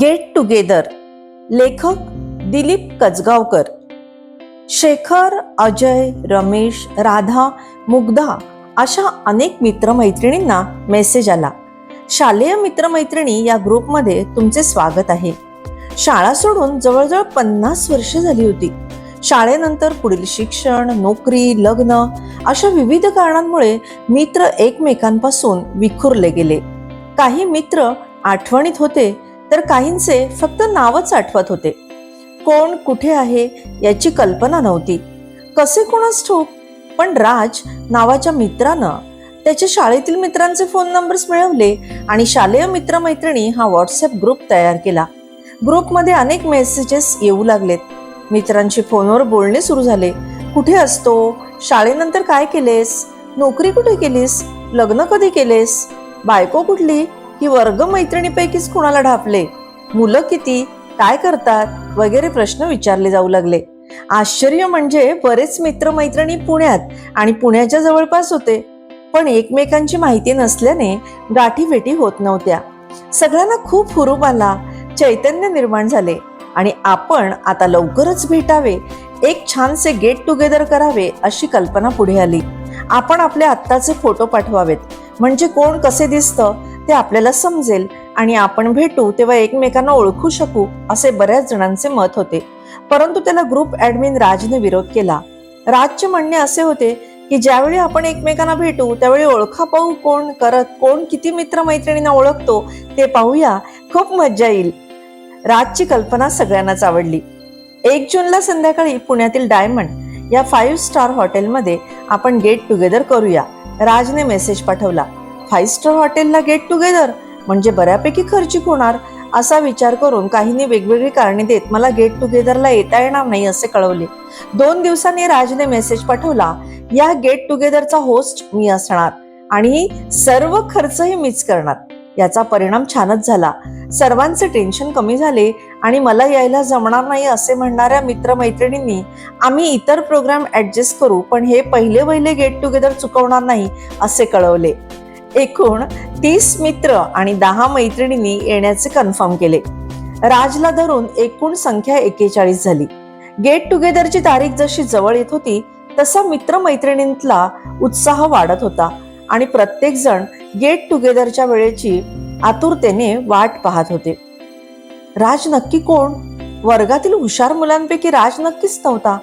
Get together. लेखक दिलीप कचगावकर शेखर अजय रमेश राधा मुग्धा अशा अनेक मित्रमैत्रिणींना मेसेज आला. शालेय मित्रमैत्रिणी या ग्रुपमध्ये तुमचे स्वागत आहे. शाळा सोडून जवळजवळ पन्नास वर्ष झाली होती. शाळेनंतर पुढील शिक्षण नोकरी लग्न अशा विविध कारणांमुळे मित्र एकमेकांपासून विखुरले गेले. काही मित्र आठवणीत होते तर काहींचे फक्त नावच आठवत होते. कोण कुठे आहे याची कल्पना नव्हती. कसे कोणास ठोक पण राज नावाच्या मित्रानं त्याच्या शाळेतील मित्रांचे फोन नंबर्स मिळवले आणि शालेय मित्रमैत्रिणी हा व्हॉट्सअप ग्रुप तयार केला. ग्रुपमध्ये अनेक मेसेजेस येऊ लागलेत. मित्रांशी फोनवर बोलणे सुरू झाले. कुठे असतो शाळेनंतर काय केलेस? नोकरी कुठे केलीस? लग्न कधी केलेस? बायको कुठली? की वर्ग मैत्रिणीपैकीच कुणाला ढापले? मुलं किती? काय करतात? वगैरे प्रश्न विचारले जाऊ लागले. आश्चर्य म्हणजे बरेच मित्रमैत्रिणी पुण्यात आणि पुण्याच्या जवळपास होते. पण एकमेकांची माहिती नसल्याने गाठीभेटी होत नव्हत्या. सगळ्यांना खूप हुरूप आला. चैतन्य निर्माण झाले. आणि आपण आता लवकरच भेटावे एक छानसे गेट टुगेदर करावे अशी कल्पना पुढे आली. आपण आपले आत्ताचे फोटो पाठवावेत. म्हणजे कोण कसे दिसतं ते आपल्याला समजेल आणि आपण भेटू तेव्हा एकमेकांना ओळखू शकू असे बऱ्याच जणांचे मत होते. परंतु त्याला ग्रुप ॲडमिन राजने विरोध केला. राजचे म्हणणे असे होते की ज्यावेळी आपण एकमेकांना भेटू त्यावेळी ओळखा पाहू कोण करत कोण किती मित्रमैत्रिणींना ओळखतो ते पाहूया. खूप मज्जा येईल. राजची कल्पना सगळ्यांनाच आवडली. एक जूनला संध्याकाळी पुण्यातील डायमंड या फाईव्ह स्टार हॉटेलमध्ये आपण गेट टुगेदर करूया राजने मेसेज पाठवला. फाईव्ह स्टार हॉटेलला गेट टुगेदर? म्हणजे बऱ्यापैकी खर्चिक होणार असा विचार करून काहींनी वेगवेगळी कारणे देत मला गेट टुगेदरला येता येणार नाही असे कळवले. दोन दिवसांनी राजने मेसेज पाठवला या गेट टुगेदरचा होस्ट मी असणार आणि सर्व खर्चही मीच करणार. याचा परिणाम छानच झाला. सर्वांचे टेन्शन कमी झाले आणि मला यायला जमणार नाही असे म्हणणाऱ्या मित्रमैत्रिणींनी आम्ही इतर प्रोग्राम ऍडजस्ट करू पण हे पहिले पहिले गेट टुगेदर चुकवणार नाही असे कळवले. एकूण तीस मित्र आणि दहा मैत्रिणींनी येण्याचे कन्फर्म केले. राजला धरून एकूण संख्या एकेचाळीस झाली. गेट टुगेदरची तारीख जशी जवळ येत होती तसा मित्रमैत्रिणींतला उत्साह वाढत होता आणि प्रत्येकजण गेट टुगेदरच्या वेळेची आतुरतेने वाट पाहत होते. राज नक्की कोण? वर्गातील हुशार मुलांपैकी राज नक्कीच नव्हता.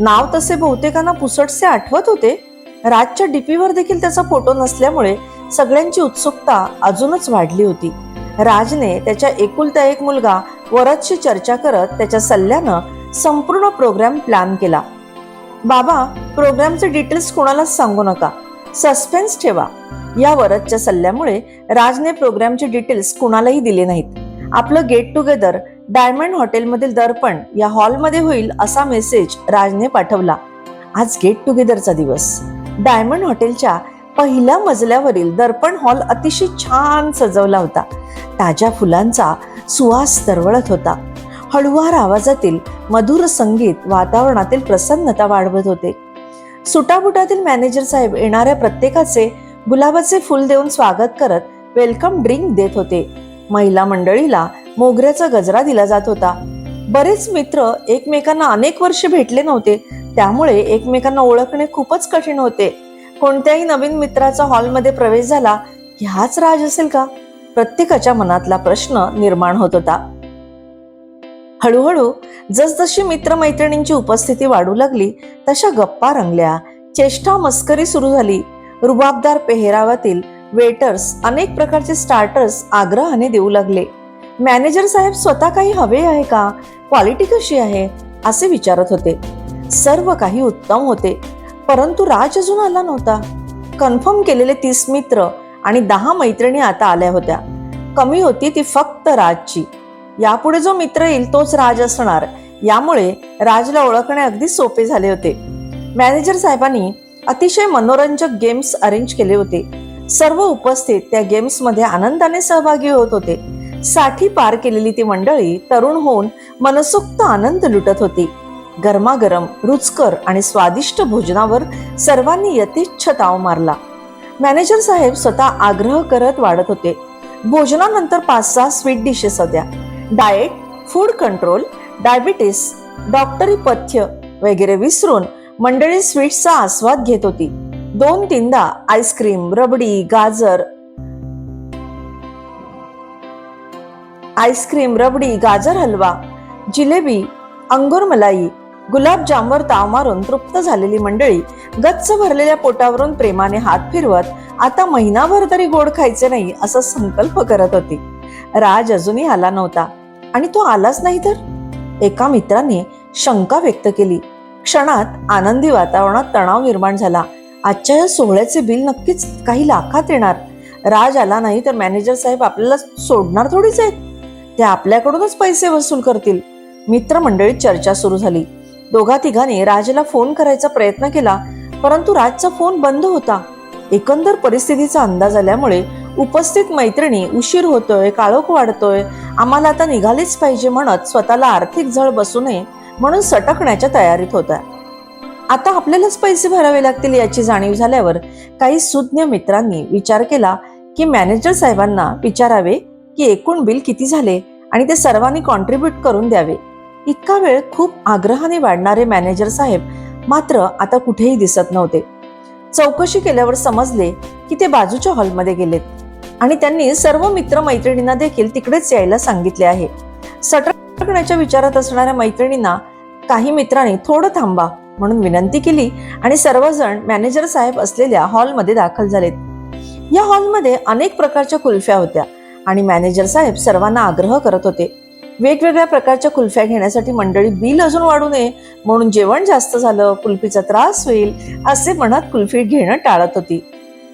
नाव तसे बहुतेकांना पुसटसे आठवत होते. राजच्या डीपीवर देखील त्याचा फोटो नसल्यामुळे सगळ्यांची उत्सुकता अजूनच वाढली होती. राजने त्याच्या एकुलता एक मुलगा वरदशी चर्चा करत त्याच्या सल्ल्यानं संपूर्ण प्रोग्राम प्लॅन केला. बाबा प्रोग्रामचे डिटेल्स कोणालाच सांगू नका. सस्पेन्स ठेवा. या वरदच्या सल्ल्यामुळे राजने प्रोग्रामचे डिटेल्स कुणालाही दिले नाहीत. आपलं गेट टुगेदर डायमंड हॉटेलमधील दर्पण या हॉलमध्ये होईल असा मेसेज राजने पाठवला. आज गेट टुगेदरचा दिवस. डायमंड हॉटेलच्या पहिल्या मजल्यावरील दर्पण हॉल अतिशय छान सजवला होता. ताज्या फुलांचा सुवास दरवळत होता. हळुवार आवाजातील मधुर संगीत वातावरणातील प्रसन्नता वाढवत होते. सुटाबुटातील मॅनेजर साहेब येणाऱ्या प्रत्येकाचे गुलाबाचे फुल देऊन स्वागत करत वेलकम ड्रिंक देत होते. महिला मंडळीला मोगऱ्याचा गजरा दिला जात होता. बरेच मित्र एकमेकांना अनेक वर्षे भेटले नव्हते. त्यामुळे एकमेकांना ओळखणे खूपच कठीण होते. कोणत्याही नवीन मित्राचा हॉलमध्ये प्रवेश झाला ह्याच राज असेल का? प्रत्येकाच्या मनातला प्रश्न निर्माण होत होता. हळूहळू जसजशी मित्रमैत्रिणींची उपस्थिती वाढू लागली तशा गप्पा रंगल्या. चेष्टा मस्करी सुरू झाली. रुबाबदार पेहरावातील वेटर्स अनेक प्रकारचे स्टार्टर्स आग्रहाने देऊ लागले. मॅनेजर साहेब स्वतः काही हवे आहे का? क्वालिटी कशी आहे? असे विचारत होते. सर्व काही उत्तम होते परंतु राज अजून आला नव्हता. कन्फर्म केलेले तीस मित्र आणि दहा मैत्रिणी आता आल्या होत्या. कमी होती ती फक्त राजची. यापुढे जो मित्र येईल तोच राज असणार. यामुळे राजला ओळखणे अगदी सोपे झाले होते. मॅनेजर साहेबांनी अतिशय मनोरंजक गेम्स अरेंज केले होते. सर्व उपस्थित त्या गेम्समध्ये आनंदाने सहभागी होत होते. साठी पार केलेली ती मंडळी तरुण होऊन मनसोक्त आनंद लुटत होती. गरमागरम रुचकर आणि स्वादिष्ट भोजनावर सर्वांनी यथेच्छ ताव मारला. मॅनेजर साहेब स्वतः आग्रह करत वाढत होते. भोजनानंतर पाच सहा स्वीट डिशेस होत्या. डाएट फूड कंट्रोल डायबिटीस डॉक्टरी पथ्य वगैरे विसरून मंडळी स्वीट्सचा आस्वाद घेत होती. दोन तीनदा आईस्क्रीम रबडी गाजर. आईस्क्रीम रबडी गाजर हलवा जिलेबी अंगूर मलाई गुलाबजामवर ताव मारून तृप्त झालेली मंडळी गच्च भरलेल्या पोटावरून प्रेमाने हात फिरवत आता महिनाभर तरी गोड खायचे नाही असा संकल्प करत होती. राज अजूनही आला नव्हता. आणि तो आलाच नाही तर? एका मित्राने शंका व्यक्त केली. क्षणात आनंदी वातावरणात तणाव निर्माण झाला. आजच्या या सोहळ्याचे बिल नक्कीच काही लाखात येणार. राज आला नाही तर मॅनेजर साहेब आपल्याला सोडणार थोडीच आहेत. ते आपल्याकडूनच पैसे वसूल करतील. मित्रमंडळीत चर्चा सुरू झाली. दोघा तिघांनी राजला फोन करायचा प्रयत्न केला परंतु राजचा फोन बंद होता. एकंदर परिस्थितीचा अंदाज आल्यामुळे उपस्थित मैत्रिणी उशीर होतोय काळोख वाढतोय आम्हाला आता निघालीच पाहिजे म्हणत स्वतःला आर्थिक झळ बसू नये म्हणून सटकण्याच्या तयारीत होता आता आपल्यालाच पैसे भरावे लागतील याची जाणीव झाल्यावर काही सुज्ञ मित्रांनी विचार केला की मॅनेजर साहेबांना विचारावे की एकूण बिल किती झाले आणि ते सर्वांनी कॉन्ट्रीब्यूट करून द्यावे. इतका वेळ खूप आग्रहाने वाढणारे मॅनेजर साहेब मात्र आता कुठेही दिसत नव्हते. चौकशी केल्यावर समजले की ते बाजूच्या हॉलमध्ये गेलेत आणि त्यांनी सर्व मित्र मैत्रिणींना देखील तिकडेच यायला सांगितले आहे. सटक सटकण्याच्या विचारात असणाऱ्या मैत्रिणींना काही मित्रांनी थोडं थांबा म्हणून विनंती केली आणि सर्वजण मॅनेजर साहेब असलेल्या हॉलमध्ये दाखल झालेत. या हॉलमध्ये अनेक प्रकारच्या कुल्फ्या होत्या आणि मॅनेजर साहेब सर्वांना आग्रह करत होते. वेगवेगळ्या प्रकारच्या कुल्फ्या घेण्यासाठी मंडळी बिल अजून वाढू नये म्हणून जेवण जास्त झालं कुल्फीचा त्रास होईल असे म्हणत कुल्फी घेणं टाळत होती.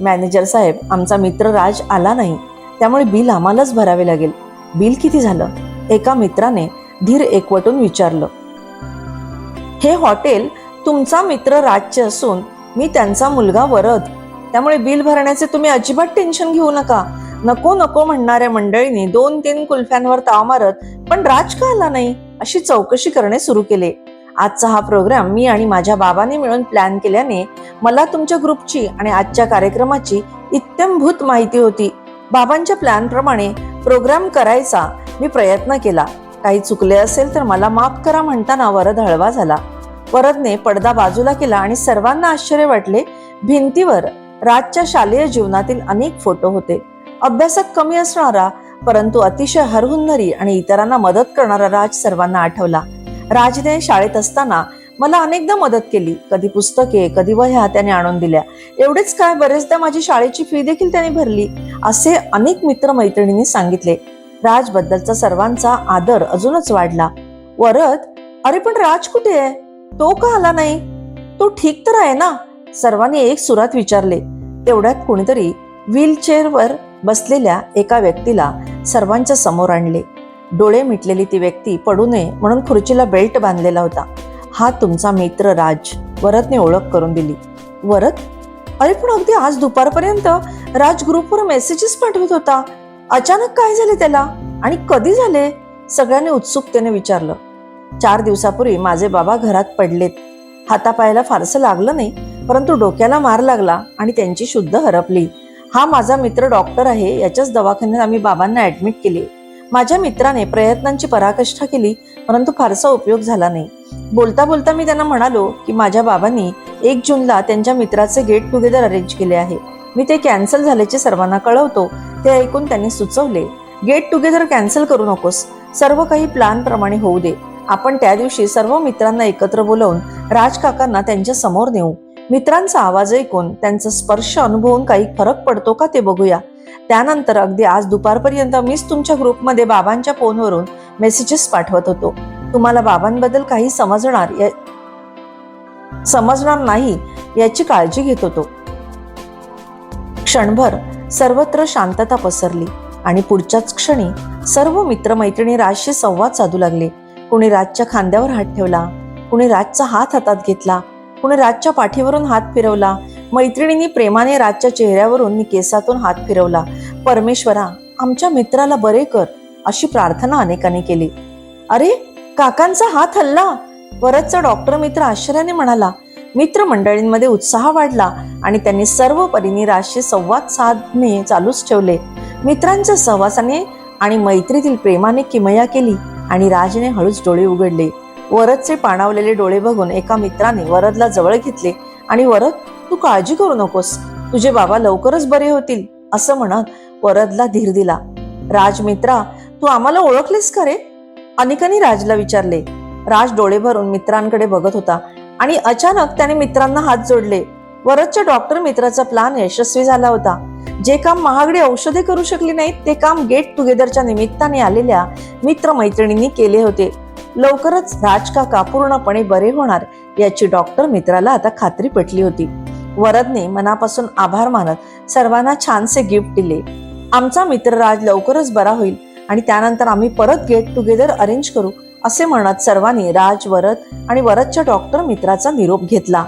मॅनेजर साहेब आमचा मित्र राज आला नाही त्यामुळे बिल आम्हालाच भरावे लागेल. बिल किती झालं? एका मित्राने धीर एकवटून विचारलं हे हॉटेल तुमचा मित्र राजचे असून मी त्यांचा मुलगा वरद त्यामुळे बिल भरण्याचे तुम्ही अजिबात टेन्शन घेऊ नका. नको नको म्हणणाऱ्या मंडळींनी दोन तीन कुल्फ्यांवर ताव मारत पण राज का आला नाही? अशी चौकशी करणे सुरू केले. आजचा हा प्रोग्राम मी आणि माझ्या बाबांनी मिळून प्लॅन केल्याने मला तुमच्या ग्रुपची आणि आजच्या कार्यक्रमाची इत्यंभूत माहिती होती. बाबांच्या प्लॅनप्रमाणे प्रोग्राम करायचा मी प्रयत्न केला. काही चुकले असेल तर मला माफ करा म्हणताना वरद हळवा झाला. वरदने पडदा बाजूला केला आणि सर्वांना आश्चर्य वाटले. भिंतीवर राजच्या शालेय जीवनातील अनेक फोटो होते. अभ्यासात कमी असणारा परंतु अतिशय हरहुन्नरी आणि इतरांना मदत करणारा राज सर्वांना आठवला. राजने शाळेत असताना मला अनेकदा मदत केली. कधी पुस्तके कधी वह्या त्याने आणून दिल्या. एवढेच काय बरेचदा माझी शाळेची फी देखील त्याने भरली. असे अनेक मित्र मैत्रिणींनी सांगितले. राज बद्दलचा सर्वांचा आदर अजूनच वाढला. वरद अरे पण राज कुठे आहे? तो का आला नाही? तो ठीक तर आहे ना? सर्वांनी एक सुरात विचारले. तेवढ्यात कोणीतरी व्हीलचेअरवर बसलेल्या एका व्यक्तीला सर्वांच्या समोर आणले. डोळे मिटलेली ती व्यक्ती पडू नये म्हणून खुर्चीला बेल्ट बांधलेला होता. हा तुमचा मित्र राज वरदने ओळख करून दिली. वरद? अरे पण अगदी आज दुपारपर्यंत राज ग्रुपवर मेसेजेस पाठवत होता. अचानक काय झाले त्याला? आणि कधी झाले? सगळ्यांनी उत्सुकतेने विचारलं. चार दिवसापूर्वी माझे बाबा घरात पडलेत. हातापायाला फारसं लागलं नाही परंतु डोक्याला मार लागला आणि त्यांची शुद्ध हरपली. हा माझा मित्र डॉक्टर आहे याच्याच दवाखान्यात आम्ही बाबांना ऍडमिट केले. माझ्या मित्राने प्रयत्नांची पराकाष्ठा केली परंतु फारसा उपयोग झाला नाही. बोलता बोलता मी त्यांना म्हणालो की माझ्या बाबांनी एक जूनला त्यांच्या मित्राचे गेट टुगेदर अरेंज केले आहे. मी ते कॅन्सल झाल्याचे सर्वांना कळवतो. ते ऐकून त्यांनी सुचवले गेट टुगेदर कॅन्सल करू नकोस. सर्व काही प्लॅन प्रमाणे होऊ दे. आपण त्या दिवशी सर्व मित्रांना एकत्र बोलवून राजकाकांना त्यांच्यासमोर नेऊ. मित्रांचा आवाज ऐकून त्यांचा स्पर्श अनुभवून काही फरक पडतो का ते बघूया. त्यानंतर अगदी आज दुपारपर्यंत मीच तुमच्या ग्रुपमध्ये बाबांच्या फोनवरून मेसेजेस पाठवत होतो. तुम्हाला बाबांबद्दल काही समजणार या- समजणार नाही याची काळजी घेत होतो. क्षणभर सर्वत्र शांतता पसरली आणि पुढच्याच क्षणी सर्व मित्रमैत्रिणी राजशी संवाद साधू लागले. कुणी राजच्या खांद्यावर हात ठेवला कुणी राजचा हात हातात घेतला कुणी राजच्या पाठीवरून हात फिरवला मैत्रिणींनी प्रेमाने राजच्या चेहऱ्यावरून केसातून हात फिरवला परमेश्वरा आमच्या मित्राला बरे कर अशी प्रार्थना अनेकांनी केली. अरे काकांचा हात हल्ला. वरदचा डॉक्टर मित्र आश्चर्याने म्हणाला मित्रमंडळींमध्ये उत्साह वाढला आणि त्यांनी सर्व परीने राजशी संवाद साधणे चालूच ठेवले. मित्रांच्या सहवासाने आणि मैत्रीतील प्रेमाने किमया केली आणि राजने हळूच डोळे उघडले. वरदचे पाणावलेले डोळे बघून एका मित्राने वरदला जवळ घेतले आणि वरद तू काळजी करू नकोस. तुझे बाबा लवकरच बरे होतील असं म्हणत वरदला धीर दिला. राज मित्रा तू आम्हाला ओळखलेस का रे? अनेकांनी राजला विचारले. राज डोळे भरून मित्रांकडे बघत होता आणि अचानक त्याने मित्रांना हात जोडले. वरदच्या डॉक्टर मित्राचा प्लान यशस्वी झाला होता. जे काम महागडी औषधे करू शकली नाहीत ते काम गेट टुगेदरच्या निमित्ताने आलेल्या मित्र मैत्रिणींनी केले होते. लवकरच राजकाका पूर्णपणे बरे होणार याची डॉक्टर मित्राला आता खात्री पटली होती. वरदने मनापासून आभार मानत सर्वांना छानसे गिफ्ट दिले. आमचा मित्र राज लवकरच बरा होईल आणि त्यानंतर आम्ही परत गेट टुगेदर अरेंज करू असे म्हणत सर्वांनी राज वरद आणि वरदच्या डॉक्टर मित्राचा निरोप घेतला.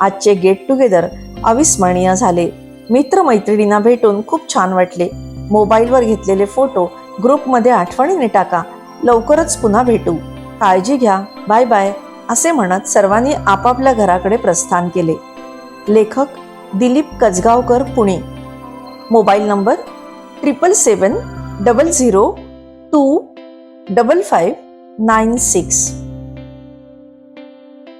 आजचे गेट टुगेदर अविस्मरणीय झाले. मित्र मैत्रिणींना भेटून खूप छान वाटले. मोबाईलवर घेतलेले फोटो ग्रुपमध्ये आठवणीने टाका. लवकरच पुन्हा भेटू. काळजी घ्या. बाय बाय असे म्हणत सर्वांनी आपापल्या घराकडे प्रस्थान केले. लेखक Dilip Kajgaonkar Pune. Mobile number triple seven double zero two double five nine six